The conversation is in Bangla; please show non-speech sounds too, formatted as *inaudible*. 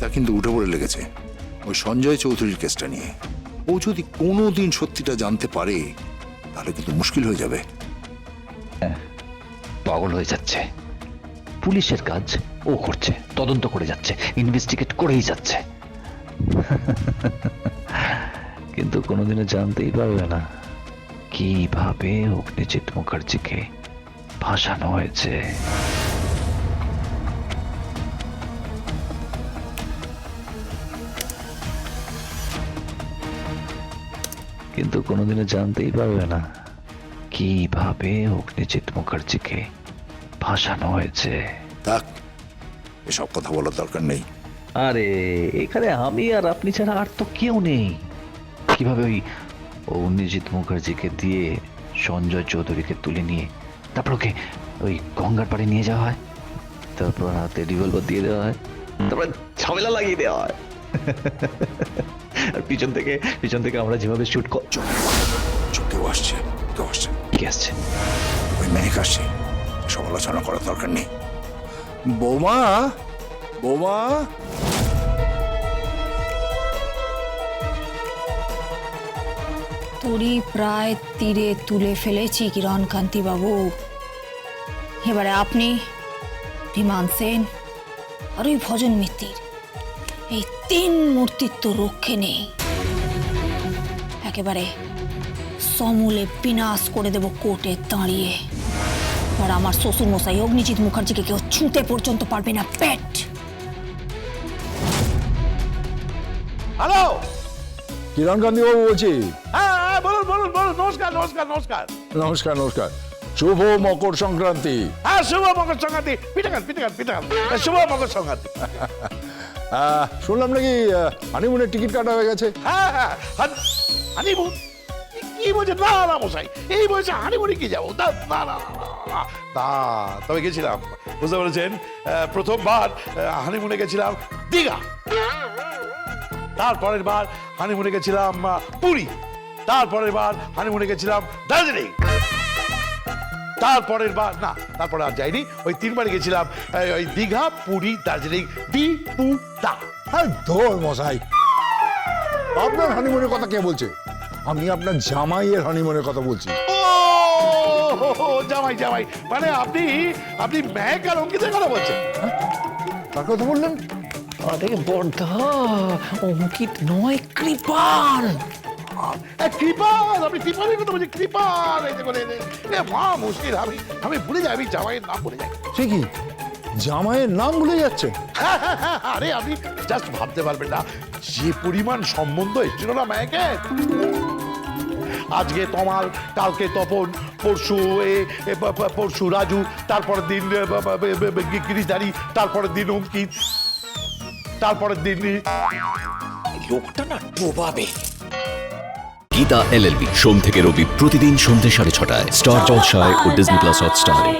মিতা কিন্তু উঠে পড়ে লেগেছে। ওই সঞ্জয় চৌধুরীর কেসটা নিয়ে। ও যদি কোনো দিন সত্যিটা জানতে পারে, তাহলে কিন্তু মুশকিল হয়ে যাবে। পাগল হয়ে যাচ্ছে। পুলিশের কাজ ও করছে, তদন্ত করে যাচ্ছে ইনভেস্টিগেট করেই যাচ্ছে। কিন্তু কোনোদিনও জানতেই পারবে না, কীভাবে অগ্নিজিৎ মুখার্জিকে ভাসানো হয়েছে। কিন্তু কোনোদিনও জানতেই পারবে না। কীভাবে অগ্নিজিৎ মুখার্জিকে ফাঁসানো হয়েছে? থাক এসব কথা বলার দরকার নেই। আরে এখানে আমি আর আপনি ছাড়া আর তো কেউ নেই। কীভাবে ওই অগ্নিজিৎ মুখার্জিকে দিয়ে সঞ্জয় চৌধুরীকে তুলে নিয়ে তারপর ওকে ওই গঙ্গার পাড়ে নিয়ে যাওয়া হয়? তারপর হাতে রিভলভার দিয়ে দেওয়া হয়? তারপর ঝামেলা লাগিয়ে দেওয়া হয়? আর পিছন থেকে পিছন থেকে আমরা যেভাবে শুট চল কেউ আসছে কেউ আসছে। কি আসছে? ওই মেঘ আসছে। সমালোচনা করার দরকার নেই। বৌমা বৌমা। তরি প্রায় তীরে তুলে ফেলেছি কিরণ কান্তি বাবু এবারে আপনি বিমান সেন আর ওই ভজন মিত্তির। এই তিন মূর্তির তো রক্ষে নেই। একেবারে সমূলে বিনাশ করে দেব কোর্টে দাঁড়িয়ে। আর আমার শ্বশুর মশাই অগ্নিজিৎ মুখার্জিকে কেউ ছুঁতে পর্যন্ত পারবে না পেট হ্যালো! কিরণ কান্তি বাবু বলছি। হ্যাঁ হ্যাঁ, বলুন বলুন বলুন নমস্কার নমস্কার নমস্কার। নমস্কার নমস্কার। শুভ মকর সংক্রান্তি। হ্যাঁ শুভ মকর সংক্রান্তি। পিঠাগান পিঠাগান পিঠাগান শুভ মকর সংক্রান্তি। *laughs* আহ, শুনলাম নাকি হানিমুনের টিকিট কাটা হয়ে গেছে। হ্যাঁ হ্যাঁ হানিমুন কি বলছে না না মশাই এই বয়সে হানিমুনে কি যাব? না না না না, তবে গেছিলাম। বুঝতে পেরেছেন? প্রথমবার হানিমুনে গেছিলাম দীঘা। তারপরের বার হানিমুনে গেছিলাম আহ, পুরী। তারপরের বার হানিমুনে গেছিলাম দার্জিলিং। তারপরের বার না তারপরে আর যাইনি। ওই তিনবার গেছিলাম ওই দীঘা পুরী দার্জিলিং দি পু দা হ্যাঁ ধর মশাই। আপনার হানিমুনের কথা কে বলছে? আমি আপনার জামাইয়ের হানিমুনের কথা বলছি। জামাই জামাই। মানে আপনি আপনি ম্যাক আর অঙ্কিতের কথা বলছেন? তার কথা বললেন? আরে বর্ধা অঙ্কিত নয় কৃপাল। এ, কৃপাল আপনি কৃপালের কথা বলছেন কৃপাল এই যে। মা মুশকিল। আমি আমি ভুলে যাই আমি জামাইয়ের নাম ভুলে যাই। সে কি? জামাইয়ের নাম ভুলে যাচ্ছে? হ্যাঁ, হ্যাঁ, হ্যাঁ, আরে আপনি জাস্ট ভাবতে পারবেন না। যে পরিমাণ সম্বন্ধ এসেছিল না ম্যাকে? আজকে তমাল কালকে তপন পরশু এ পরশু রাজু তারপরের দিন গিরিধারী তারপরের দিন অঙ্কিত তারপরের দিন লোকটা না ডোবাবে গীতা এলএলবি সোম থেকে রবি প্রতিদিন সন্ধ্যে সাড়ে ছটায়। স্টার জলসায় ও ডিজনি প্লাস হটস্টারে।